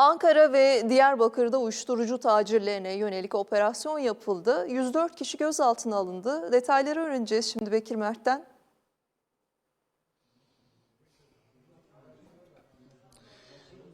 Ankara ve Diyarbakır'da uyuşturucu tacirlerine yönelik operasyon yapıldı. 104 kişi gözaltına alındı. Detayları öğreneceğiz şimdi Bekir Mert'ten.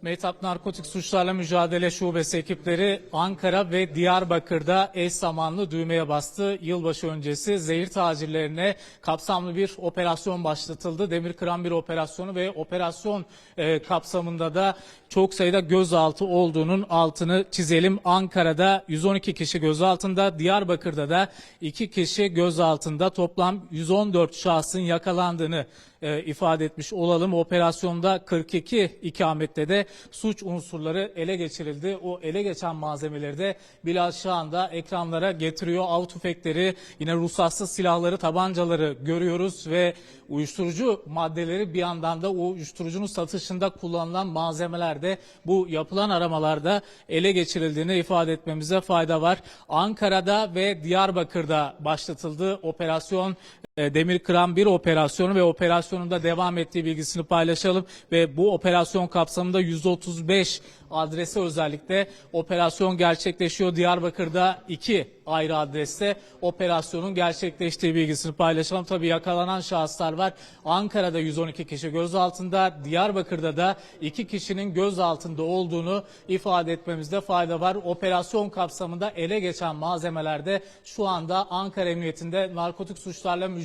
Mehtap Narkotik Suçlarla Mücadele Şubesi ekipleri Ankara ve Diyarbakır'da eş zamanlı düğmeye bastı. Yılbaşı öncesi zehir tacirlerine kapsamlı bir operasyon başlatıldı. Demir kıran bir operasyonu ve operasyon e, kapsamında da çok sayıda gözaltı olduğunun altını çizelim. Ankara'da 112 kişi gözaltında, Diyarbakır'da da 2 kişi gözaltında toplam 114 şahsın yakalandığını e, ifade etmiş olalım. Operasyonda 42 ikamette de suç unsurları ele geçirildi. O ele geçen malzemeleri de Bilal şu anda ekranlara getiriyor. Av tüfekleri, yine ruhsatsız silahları, tabancaları görüyoruz ve uyuşturucu maddeleri bir yandan da o uyuşturucunun satışında kullanılan malzemeler de bu yapılan aramalarda ele geçirildiğini ifade etmemize fayda var. Ankara'da ve Diyarbakır'da başlatıldı operasyon Demir Kıran bir operasyonu ve operasyonunda devam ettiği bilgisini paylaşalım ve bu operasyon kapsamında 135 adrese özellikle operasyon gerçekleşiyor. Diyarbakır'da iki ayrı adreste operasyonun gerçekleştiği bilgisini paylaşalım. Tabii yakalanan şahıslar var. Ankara'da 112 kişi gözaltında, Diyarbakır'da da iki kişinin gözaltında olduğunu ifade etmemizde fayda var. Operasyon kapsamında ele geçen malzemelerde şu anda Ankara Emniyetinde narkotik suçlarla mücadele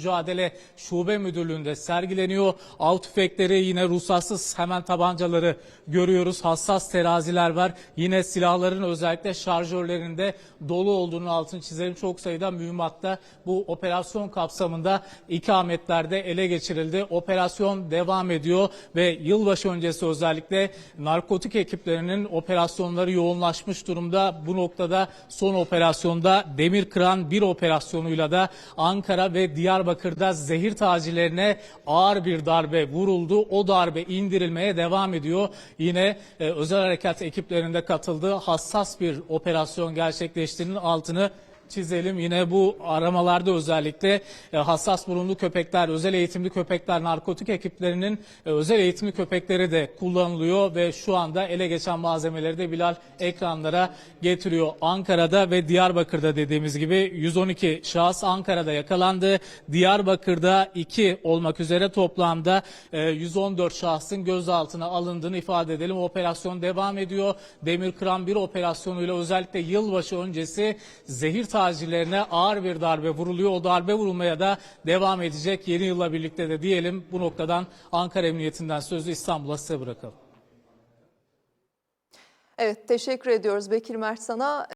şube müdürlüğünde sergileniyor. Av tüfekleri yine ruhsatsız hemen tabancaları görüyoruz. Hassas teraziler var. Yine silahların özellikle şarjörlerinde dolu olduğunu altını çizelim. Çok sayıda mühimmatta bu operasyon kapsamında ikametlerde ele geçirildi. Operasyon devam ediyor ve yılbaşı öncesi özellikle narkotik ekiplerinin operasyonları yoğunlaşmış durumda. Bu noktada son operasyonda demir kıran bir operasyonuyla da Ankara ve Diyarbakır'da zehir tacirlerine ağır bir darbe vuruldu. O darbe indirilmeye devam ediyor. Yine e, özel harekat ekiplerinde katıldığı hassas bir operasyon gerçekleştiğinin altını çizelim. Yine bu aramalarda özellikle e, hassas burunlu köpekler, özel eğitimli köpekler, narkotik ekiplerinin e, özel eğitimli köpekleri de kullanılıyor ve şu anda ele geçen malzemeleri de Bilal ekranlara getiriyor. Ankara'da ve Diyarbakır'da dediğimiz gibi 112 şahıs Ankara'da yakalandı. Diyarbakır'da 2 olmak üzere toplamda e, 114 şahsın gözaltına alındığını ifade edelim. Operasyon devam ediyor. Demir Kıran bir operasyonuyla özellikle yılbaşı öncesi zehir tacirlerine ağır bir darbe vuruluyor. O darbe vurulmaya da devam edecek yeni yılla birlikte de diyelim. Bu noktadan Ankara Emniyetinden sözü İstanbul'a size bırakalım. Evet teşekkür ediyoruz Bekir Mert sana.